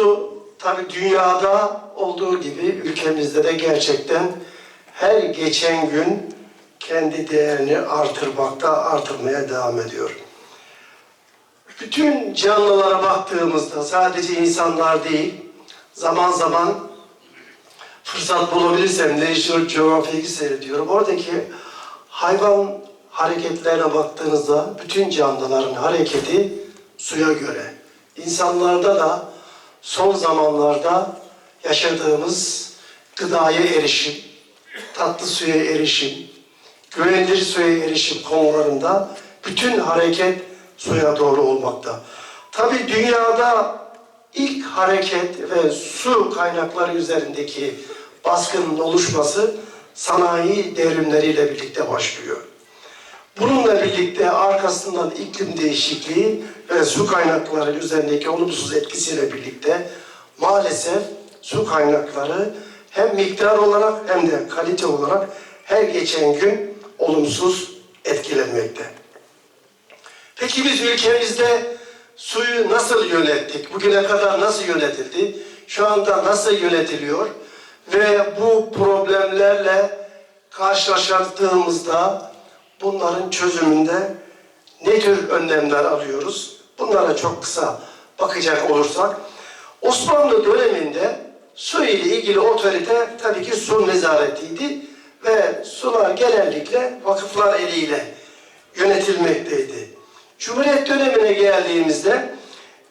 Su tabi dünyada olduğu gibi ülkemizde de gerçekten her geçen gün kendi değerini artırmakta, artırmaya devam ediyor. Bütün canlılara baktığımızda sadece insanlar değil, zaman zaman fırsat bulabilirsem National Geographic'i seyrediyorum. Oradaki hayvan hareketlerine baktığınızda bütün canlıların hareketi suya göre. İnsanlarda da son zamanlarda yaşadığımız gıdaya erişim, tatlı suya erişim, güvenilir suya erişim konularında bütün hareket suya doğru olmakta. Tabi dünyada ilk hareket ve su kaynakları üzerindeki baskının oluşması sanayi devrimleriyle birlikte başlıyor. Bununla birlikte arkasından iklim değişikliği ve su kaynakları üzerindeki olumsuz etkisiyle birlikte maalesef su kaynakları hem miktar olarak hem de kalite olarak her geçen gün olumsuz etkilenmekte. Peki biz ülkemizde suyu nasıl yönettik? Bugüne kadar nasıl yönetildi? Şu anda nasıl yönetiliyor? Ve bu problemlerle karşılaştığımızda bunların çözümünde ne tür önlemler alıyoruz? Bunlara çok kısa bakacak olursak, Osmanlı döneminde su ile ilgili otorite tabii ki su nezaretiydi ve sular genellikle vakıflar eliyle yönetilmekteydi. Cumhuriyet dönemine geldiğimizde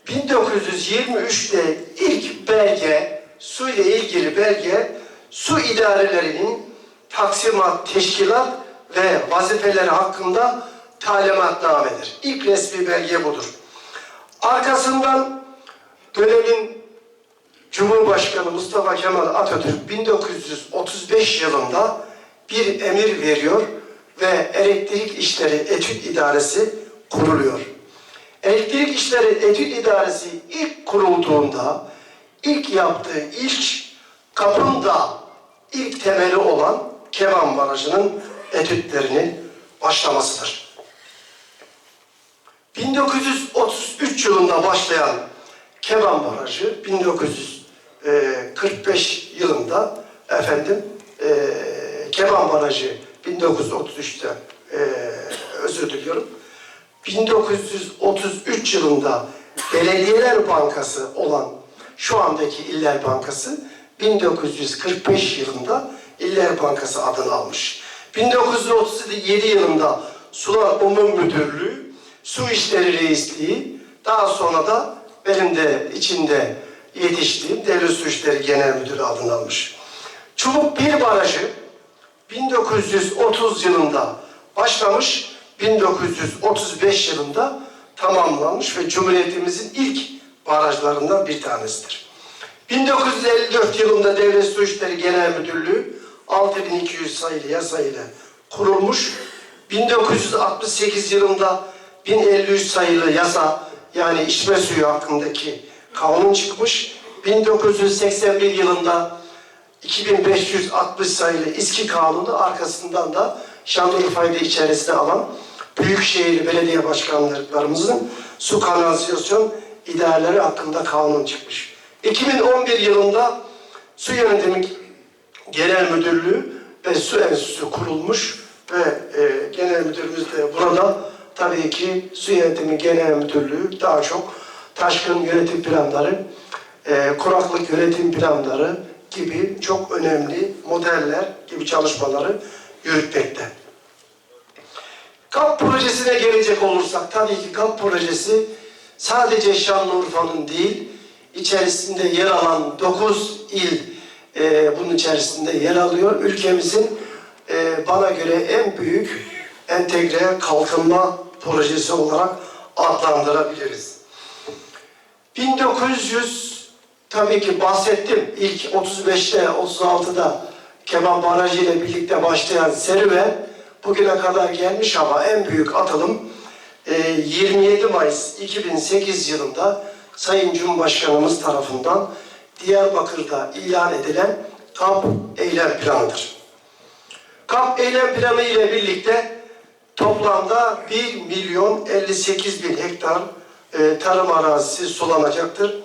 1923'te ilk belge, su ile ilgili belge, su idarelerinin taksimat, teşkilat ve vazifeleri hakkında talimatnamedir. İlk resmi belge budur. Arkasından dönemin Cumhurbaşkanı Mustafa Kemal Atatürk 1935 yılında bir emir veriyor ve elektrik işleri etüt idaresi kuruluyor. Elektrik işleri etüt idaresi ilk kurulduğunda ilk yaptığı iş kapında ilk temeli olan Keban Barajı'nın etütlerinin başlamasıdır. 1933 yılında başlayan Keban Barajı 1945 yılında efendim e, Keban Barajı 1933'te e, özür diliyorum 1933 yılında Belediyeler Bankası olan şu andaki İller Bankası 1945 yılında İller Bankası adını almış. 1937 yılında Sular Umum Müdürlüğü, Su İşleri Reisliği, daha sonra da benim de içinde yetiştiğim Devlet Su İşleri Genel Müdürü adını almış. Çubuk Bir Barajı 1930 yılında başlamış, 1935 yılında tamamlanmış ve Cumhuriyetimizin ilk barajlarından bir tanesidir. 1954 yılında Devlet Su İşleri Genel Müdürlüğü 6200 sayılı yasa ile kurulmuş. 1968 yılında 1053 sayılı yasa yani içme suyu hakkındaki kanun çıkmış. 1981 yılında 2560 sayılı İSKİ Kanunu arkasından da Şanlıurfa'yı da içerisine alan Büyükşehir Belediye Başkanlarımızın su kanalizasyon idareleri hakkında kanun çıkmış. 2011 yılında Su Yönetimi Genel Müdürlüğü ve Su Enstitüsü kurulmuş ve e, Genel Müdürümüz de burada tabii ki Su Yönetimi Genel Müdürlüğü daha çok taşkın yönetim planları, e, kuraklık yönetim planları gibi çok önemli modeller gibi çalışmaları yürütmekte. KAP projesine gelecek olursak tabii ki KAP projesi sadece Şanlıurfa'nın değil, içerisinde yer alan 9 il e, bunun içerisinde yer alıyor. Ülkemizin e, bana göre en büyük entegre kalkınma projesi olarak adlandırabiliriz. 1900 tabii ki bahsettim. İlk 35'te 36'da Kemal Barajı ile birlikte başlayan serüven bugüne kadar gelmiş ama en büyük atılım e, 27 Mayıs 2008 yılında Sayın Cumhurbaşkanımız tarafından Diyarbakır'da ilan edilen kamp eylem planıdır. Kamp eylem planı ile birlikte toplamda 1 milyon 58 bin hektar e, tarım arazisi sulanacaktır.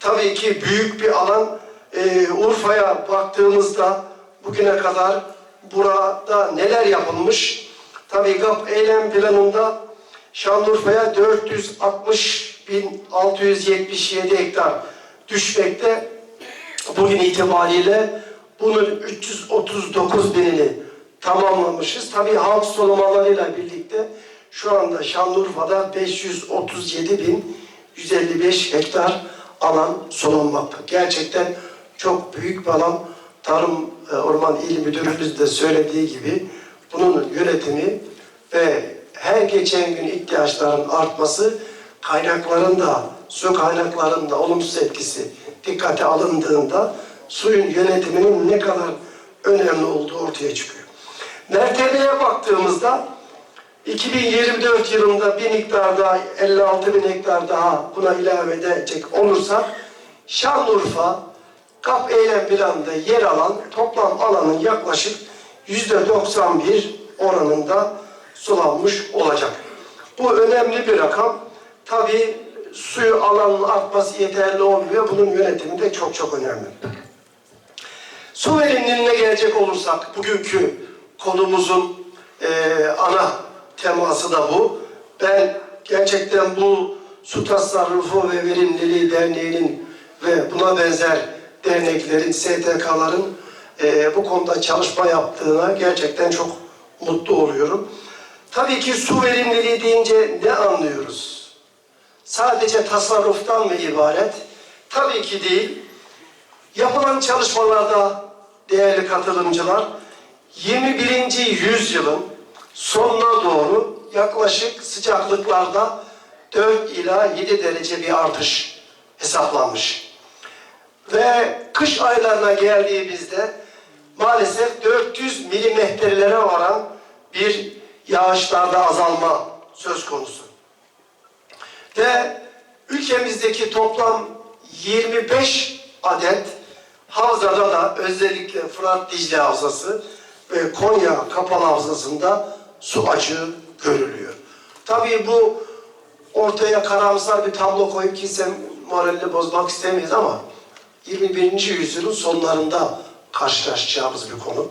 tabii ki büyük bir alan. Ee, Urfa'ya baktığımızda bugüne kadar burada neler yapılmış? Tabii GAP eylem planında Şanlıurfa'ya 460.677 hektar düşmekte. Bugün itibariyle bunun 339 binini tamamlamışız. Tabii halk sulamalarıyla birlikte şu anda Şanlıurfa'da 537.155 hektar alan sulanmakta. Gerçekten çok büyük bir alan. Tarım e, Orman İl Müdürümüz de söylediği gibi bunun yönetimi ve her geçen gün ihtiyaçların artması kaynakların da su kaynaklarının da olumsuz etkisi dikkate alındığında suyun yönetiminin ne kadar önemli olduğu ortaya çıkıyor. Mertebeye baktığımızda 2024 yılında bir miktar daha 56 bin hektar daha buna ilave edecek olursak Şanlıurfa KAP eylem planında yer alan toplam alanın yaklaşık yüzde 91 oranında sulanmış olacak. Bu önemli bir rakam. Tabii suyu alanın artması yeterli olmuyor. Bunun yönetimi de çok çok önemli. Su verimliliğine gelecek olursak bugünkü konumuzun eee, ana teması da bu. Ben gerçekten bu Su Tasarrufu ve Verimliliği Derneği'nin ve buna benzer derneklerin, STK'ların eee, bu konuda çalışma yaptığına gerçekten çok mutlu oluyorum. Tabii ki su verimliliği deyince ne anlıyoruz? Sadece tasarruftan mı ibaret? Tabii ki değil. Yapılan çalışmalarda değerli katılımcılar 21. yüzyılın sonuna doğru yaklaşık sıcaklıklarda 4 ila 7 derece bir artış hesaplanmış. Ve kış aylarına geldiğimizde maalesef 400 milimetrelere varan bir yağışlarda azalma söz konusu. Ve ülkemizdeki toplam 25 adet havzada da özellikle Fırat Dicle Havzası ve Konya Kapalı Havzası'nda su açığı görülüyor. Tabii bu ortaya karamsar bir tablo koyup kimse moralini bozmak istemeyiz ama 21. yüzyılın sonlarında karşılaşacağımız bir konu.